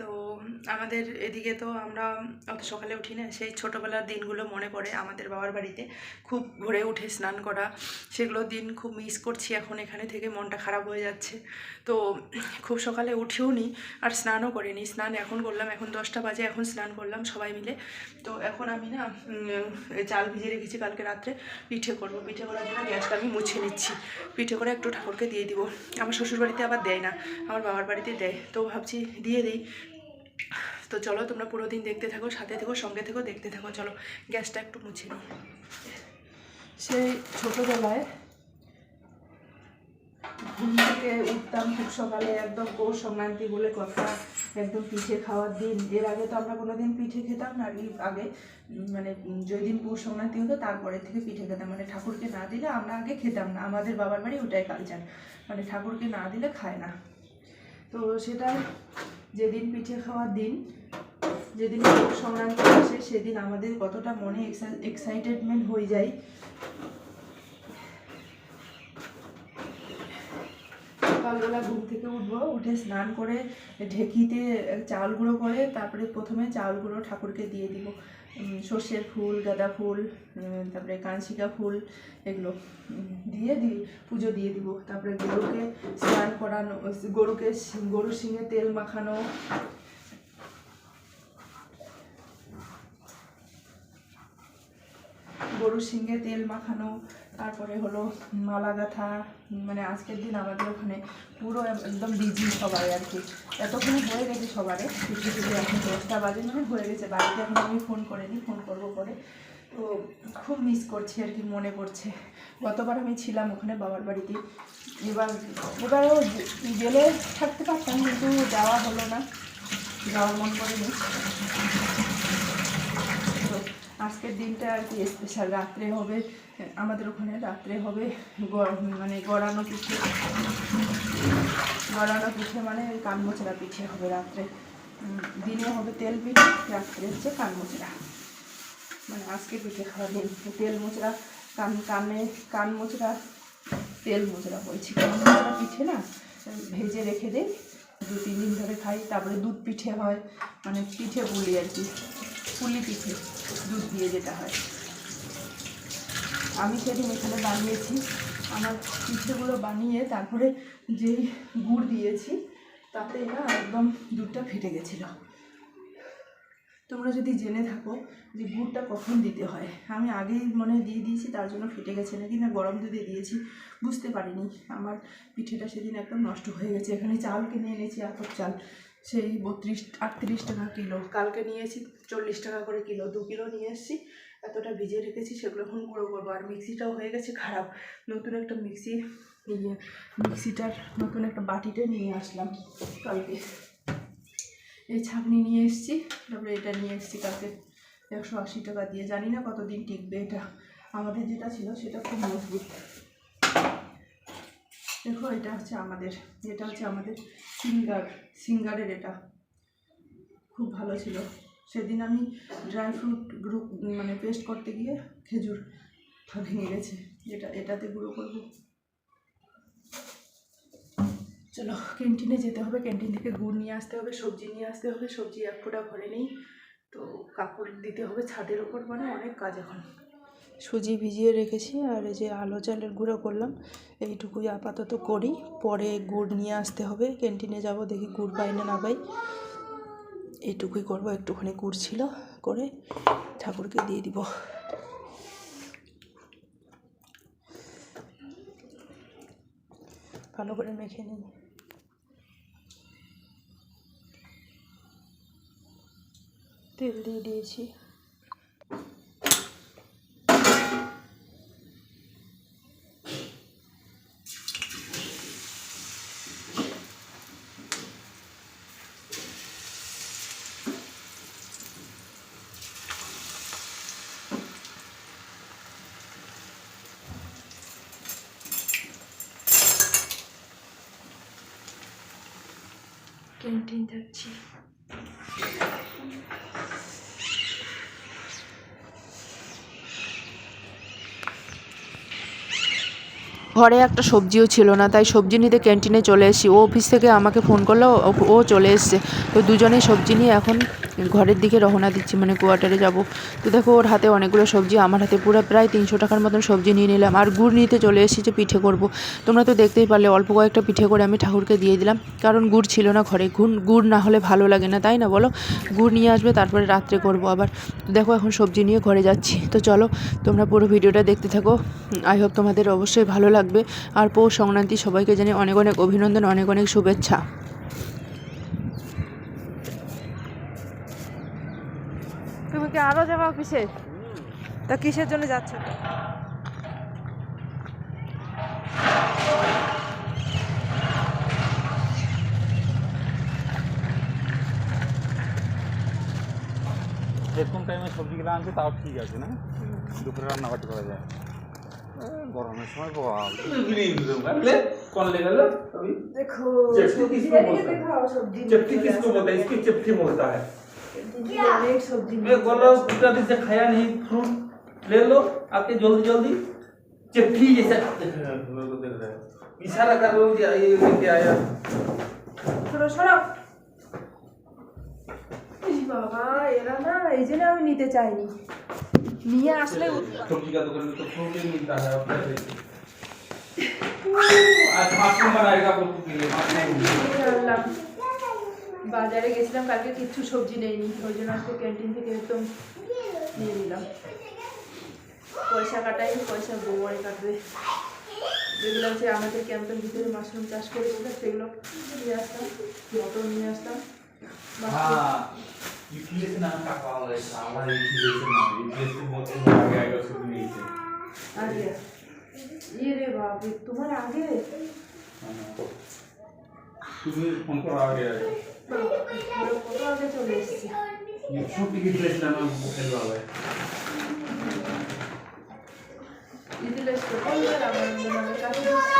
তো আমাদের এদিকে তো আমরা অত সকালে উঠি না। সেই ছোটোবেলার দিনগুলো মনে পড়ে আমাদের বাবার বাড়িতে। খুব ভোরে উঠে স্নান করা, সেগুলো দিন খুব মিস করছি এখন এখানে থেকে মনটা খারাপ হয়ে যাচ্ছে। তো খুব সকালে উঠেও নি আর স্নানও করিনি। স্নান এখন করলাম, এখন দশটা বাজে, এখন স্নান করলাম সবাই মিলে। তো এখন আমি না চাল ভিজে রেখেছি কালকে রাত্রে, পিঠে করব। পিঠে করার জন্য গ্যাসটা আমি মুছে নিচ্ছি। পিঠে করে একটু ঠাকুরকে দিয়ে দিব। আমার শ্বশুর বাড়িতে আবার দেয় না, আমার বাবার বাড়িতে দেয়। তো ভাবছি দিয়ে দিই। তো চলো, তোমরা পুরো দিন দেখতে থাকো, সাথে থেকো, সঙ্গে থেকো, দেখতে থাকো। চলো, গ্যাসটা একটু মুছে নিই। সেই ছোটোবেলায় ঘুম থেকে উঠতাম খুব সকালে, একদম পৌষ সংক্রান্তি বলে কথা, একদম পিঠে খাওয়ার দিন। এর আগে তো আমরা কোনো দিন পিঠে খেতাম না আগে মানে যেদিন পৌষ সংক্রান্তি হতো তারপরে থেকে পিঠে খেতাম। মানে ঠাকুরকে না দিলে আমরা আগে খেতাম না। আমাদের বাবার বাড়ি ওটাই কালচার মানে ঠাকুরকে না দিলে খায় না। তো সেটা যেদিন পিঠে খাওয়ার দিন, যেদিন পৌষ সংক্রান্তি আসে, সেদিন আমাদের কতটা মনে এক্সাইটেডমেন্ট হয়ে যায়। সকালবেলা ঘুম থেকে উঠবো, উঠে স্নান করে ঢেকিতে চাল গুঁড়ো করে, তারপরে প্রথমে চাল গুঁড়ো ঠাকুরকে দিয়ে দিব। সর্ষের ফুল, গাঁদা ফুল তারপরে কাঞ্চিকা ফুল এগুলো দিয়ে দি, পুজো দিয়ে দিব। তারপরে গরুকে স্নান করানো, গরুকে গরু শিঙে তেল মাখানো। গরুর শিঙে তেল মাখানো। তারপরে হলো মালা গাঁথা মানে আজকের দিন আমাদের ওখানে পুরো একদম বিজি সবাই আর কি। এতক্ষণে হয়ে গেছে সবারে কিছু এখন দশটা বাজে মানে হয়ে গেছে। বাড়িতে এখন আমি ফোন করিনি ফোন করব পরে। তো খুব মিস করছি আর কি, মনে পড়ছে। গতবার আমি ছিলাম ওখানে বাবার বাড়িতে। এবার, এবারও গেলে থাকতে পারতাম, কিন্তু যাওয়া হলো না। যাওয়ার মন করেনি। দিনটা আর কি স্পেশাল রাত্রে হবে। আমাদের ওখানে রাত্রে হবে মানে গড়ানো পিঠে। গড়ানো পিঠে মানে কানমোচড়া পিঠে হবে রাত্রে। দিনে হবে তেল পিঠে, রাত্রে হচ্ছে কানমোচড়া। মানে আজকে পিঠে খাওয়া দিন। তেল মোচড়া, কান, কানে কান মোচড়া তেল মোচড়া বলছি। কান মোচড়া পিঠে না, ভেজে রেখে দিই। দু তিন দিন ধরে খাই, তারপরে দুধ পিঠে হয়। মানে পিঠে পুলি আর কি। পুলি পিঠে দুধ দিয়ে যেটা হয়। আমি সেদিন এখানে বানিয়েছি। আমার পিঠেগুলো বানিয়ে তারপরে যেই গুড় দিয়েছি, তাতে না একদম দুধটা ফেটে গেছিল। তোমরা যদি জেনে থাকো যে গুড়টা কখন দিতে হয়। আমি আগেই মনে দিয়ে দিয়েছি, তার জন্য ফেটে গেছে নাকি না গরম দুধে দিয়েছি, বুঝতে পারিনি। আমার পিঠেটা সেদিন একদম নষ্ট হয়ে গেছে। এখানে চাল কিনে এনেছি, আতপ চাল। সেই বত্রিশ, আটত্রিশ টাকা কিলো। কালকে নিয়ে নিয়েছি চল্লিশ টাকা করে কিলো, দু কিলো নিয়ে এসেছি। এতটা ভিজে রেখেছি, সেগুলো এখন গুঁড়ো করব। আর মিক্সিটাও হয়ে গেছে খারাপ। নতুন একটা মিক্সি ইয়ে মিক্সিটার নতুন একটা বাটিতে নিয়ে আসলাম কালকে। এই ছাঁকনি নিয়ে এসেছি, তারপরে এটা নিয়ে এসেছি কালকে। একশো আশি টাকা দিয়ে। জানি না কতদিন টিকবে এটা। আমাদের যেটা ছিল সেটা খুব মজবুত। দেখো, এটা হচ্ছে আমাদের, এটা হচ্ছে আমাদের সিঙ্গার, সিঙ্গারের এটা। খুব ভালো ছিল। সেদিন আমি ড্রাই ফ্রুট গ্রুপ মানে পেস্ট করতে গিয়ে খেজুর ভেঙে গেছে। এটা, এটাতে গুঁড়ো করব। চলো ক্যান্টিনে যেতে হবে। ক্যান্টিন থেকে গুড় নিয়ে আসতে হবে, সবজি নিয়ে আসতে হবে। সবজি এক ফোঁটা ঘরে নেই। তো কাপড় দিতে হবে, ছাদের ওপর মানে অনেক কাজ এখন। সুজি ভিজিয়ে রেখেছি আর এই যে আলো চালের গুঁড়ো করলাম, এইটুকুই আপাতত করি। পরে গুড় নিয়ে আসতে হবে, ক্যান্টিনে যাব, দেখি গুড় পাই না না পাই। এইটুকুই করব, একটুখানি গুড় ছিল করে ঠাকুরকে দিয়ে দিব। ভালো করে মেখে নিই। তেল দিয়ে দিয়েছি। ক্যান্টিন যাচ্ছি ঘরে একটা সবজিও ছিল না, তাই সবজি নিতে ক্যান্টিনে চলে এসেছি। ও অফিস থেকে আমাকে ফোন করল, ও- চলে এসছে। তো দুজনেই সবজি নিয়ে এখন ঘরের দিকে রওনা দিচ্ছি মানে কোয়ার্টারে যাব। তো দেখো, ওর হাতে অনেকগুলো সবজি, আমার হাতে পুরো প্রায় তিনশো টাকার মতন সবজি নিয়ে নিলাম। আর গুড় নিতে চলে এসেছি যে পিঠে করব। তোমরা তো দেখতেই পারলে, অল্প কয়েকটা পিঠে করে আমি ঠাকুরকে দিয়ে দিলাম। কারণ গুড় ছিল না ঘরে। গুড় গুড় না হলে ভালো লাগে না, তাই না বলো? গুড় নিয়ে আসবে, তারপরে রাত্রে করব আবার। দেখো, এখন সবজি নিয়ে ঘরে যাচ্ছি। তো চলো, তোমরা পুরো ভিডিওটা দেখতে থাকো। আই হোপ তোমাদের অবশ্যই ভালো লাগবে আর পৌষ সংক্রান্তি সবাইকে জানি অনেক অনেক অভিনন্দন অনেক অনেক শুভেচ্ছা। তুমি কি আরও যাবা অফিসে? তা কিসের জন্য যাচ্ছ? এরকম টাইমে সবজিগুলো আনছে তাও ঠিক আছে না? দুপুরে রান্নাবাটি করা যায়। গরমের সময় বাবা ले कौन लेगा ले अभी দেখো चपटी किसको बोलता है चपटी किसको बोलता है इसकी चपटी बोलता है অনেক সবজি मैं बोल रहा हूँ गुजराती से खाया नहीं फ्रूट ले लो आके जल्दी जल्दी चपटी जैसा देख रहे हैं हम लोग को देख रहे हैं इशारा कर रहा हूँ कि ये लेके आया সরো সরো ইস বাবা এরা না এই জন্য আমি নিতে চাইনি নিয়ে আসলে सब्जी का दुकान में तो फ्रूट ही मिलता है अपने से आज माशरूम बनाएगा पप्पू के लिए माशरूम আনলাম। বাজারে গেছিলাম কালকে কিচ্ছু সবজি নেইনি ওই জন্য আজকে ক্যান্টিন থেকে একদম নিয়ে নিলাম পয়সা কাটাই পয়সা বউয়ারে কাটবে যেগুলো হচ্ছে আমাদের ক্যাম্পের ভিতরে মাশরুম চাষ করেছিল সেগুলো নিয়ে আসতাম মটর নিয়ে আসতাম মাশরুম ইউপিএস নাম কাকা বাংলাদেশ আমার ইউপিএস নাম ইউপিএস মধ্যে আগে আগে শুরু নিয়েছে আগে ইয়ে রে বাপ তোমার আগে তুমি ফোন করো আগে আগে কত আগে চলে এসেছি ইউটিউব টিকিট পেয়েছিলাম আমি হোটেল বাবা ইউটিউব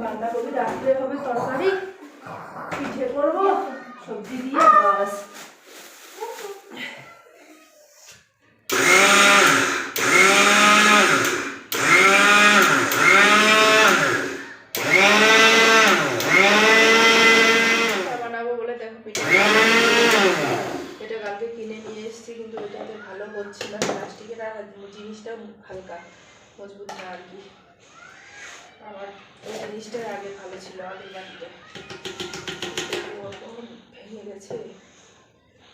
বাঁধাকপি রাত্রে হবে তরকারি, পিঠে করব, সবজি দিয়ে বাস। কিন্তু এটাতে ভালো হচ্ছে প্লাস্টিকের আর জিনিসটা হালকা, মজবুত না আর কি। আমার ওই জিনিসটা আগে ভালো ছিল, আগের বাড়িতে। ভেঙে গেছে,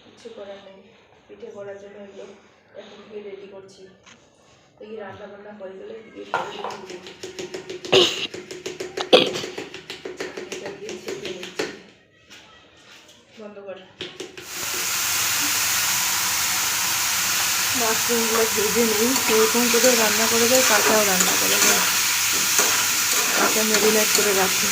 কিছু করার নেই। পিঠে করার জন্য এগুলো এখন থেকে রেডি করছি। এই রান্না বান্না হয়ে গেলে বন্ধ কর। মাশরুমগুলো ভেজে নিই, এরকম করে রান্না করে দেয় কাঁচাও রান্না করে দেয়। কাঁচা মেরিনেট করে রাখি।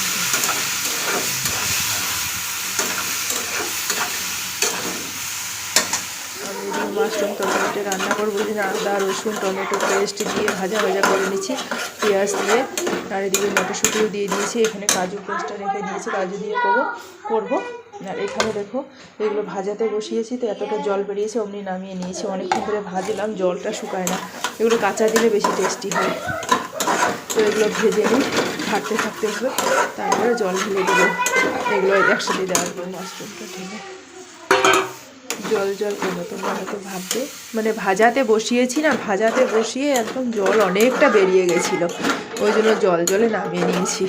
মাশরুম তরকারিটা রান্না করব। যে আদা, রসুন, টমেটো পেস্ট দিয়ে ভাজা ভাজা করে নিচ্ছি। পেঁয়াজ দিয়ে। আর এদিকে মটরশুঁটিও দিয়ে দিয়েছি। এখানে কাজু পেস্টটা রেখে দিয়েছি। কাজু দিয়ে করব করব। আর এখানে দেখো, এগুলো ভাজাতে বসিয়েছি। তো এতটা জল বেরিয়েছে, অমনি নামিয়ে নিয়েছি। অনেকক্ষণ ধরে ভাজলাম, জলটা শুকায় না। এগুলো কাঁচা দিলে বেশি টেস্টি হয়। তো এগুলো ভেজে নিই থাকতে থাকতে হবে, তারপরে জল ঢেলে দেবো। এগুলো একসাথে দেওয়ার পর মাশরুমটা ঢেলে। জল জল করব তোমরা হয়তো ভাববে মানে ভাজাতে বসিয়েছি না, ভাজাতে বসিয়ে একদম জল অনেকটা বেরিয়ে গেছিল। ওই জন্য জল, জলে নামিয়ে নিয়েছি।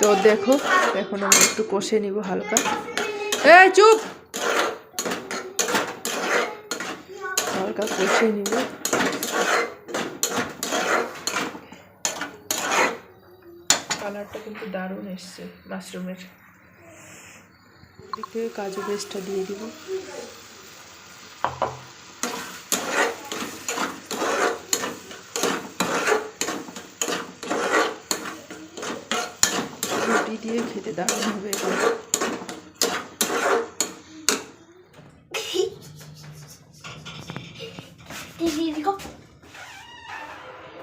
তো দেখো, এখন আমি একটু কষে নিব হালকা। এই, চুপ! হালকা কষে নিব। কালারটা কিন্তু দারুণ এসছে মাশরুমের দিক থেকে কাজু পেস্টটা দিয়ে দিব। রুটি দিয়ে খেতে দারুণ হবে?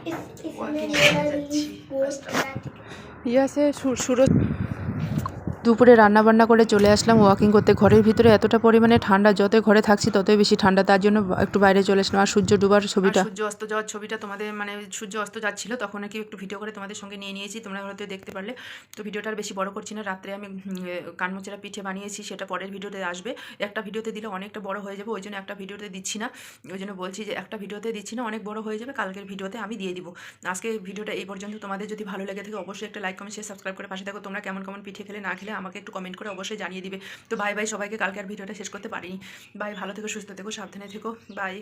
It's, it's ইয়াসে সুরজ দুপুরে রান্না বান্না করে চলে আসলাম ওয়াকিং করতে। ঘরের ভিতরে এতটা পরিমাণে ঠান্ডা যত ঘরে থাকছি ততই বেশি ঠান্ডা তার জন্য একটু বাইরে চলে আসলাম। আর সূর্য ডুবার ছবিটা। সূর্য অস্ত যাওয়ার ছবিটা তোমাদের মানে সূর্য অস্ত যাচ্ছিল তখন নাকি একটু ভিডিও করে তোমাদের সঙ্গে নিয়ে নিয়েছি তোমরা হয়তো দেখতে পারলে। তো ভিডিওটা আর বেশি বড় করছি না রাত্রে আমি কানমোচেরা পিঠে বানিয়েছি সেটা পরের ভিডিওতে আসবে। একটা ভিডিওতে দিলে অনেকটা বড় হয়ে যাবে ওই জন্য একটা ভিডিওতে দিচ্ছি না। ওই জন্য বলছি যে একটা ভিডিওতে দিচ্ছি না অনেক বড় হয়ে যাবে কালকের ভিডিওতে আমি দিয়ে দিব। আজকে ভিডিওটা এই পর্যন্ত। তোমাদের যদি ভালো লেগে থাকে অবশ্যই একটা লাইক কমেন্ট শেয়ার সাবস্ক্রাইব করে পাশে থাকো। তোমরা কেমন কেমন পিঠে খেলে না খেলে আমাকে একটু কমেন্ট করে অবশ্যই জানিয়ে দিবে। তো বাই বাই সবাইকে, কালকে আর ভিডিওটা শেষ করতে পারিনি। বাই ভালো থেকো, সুস্থ থেকো, সাবধানে থেকো। বাই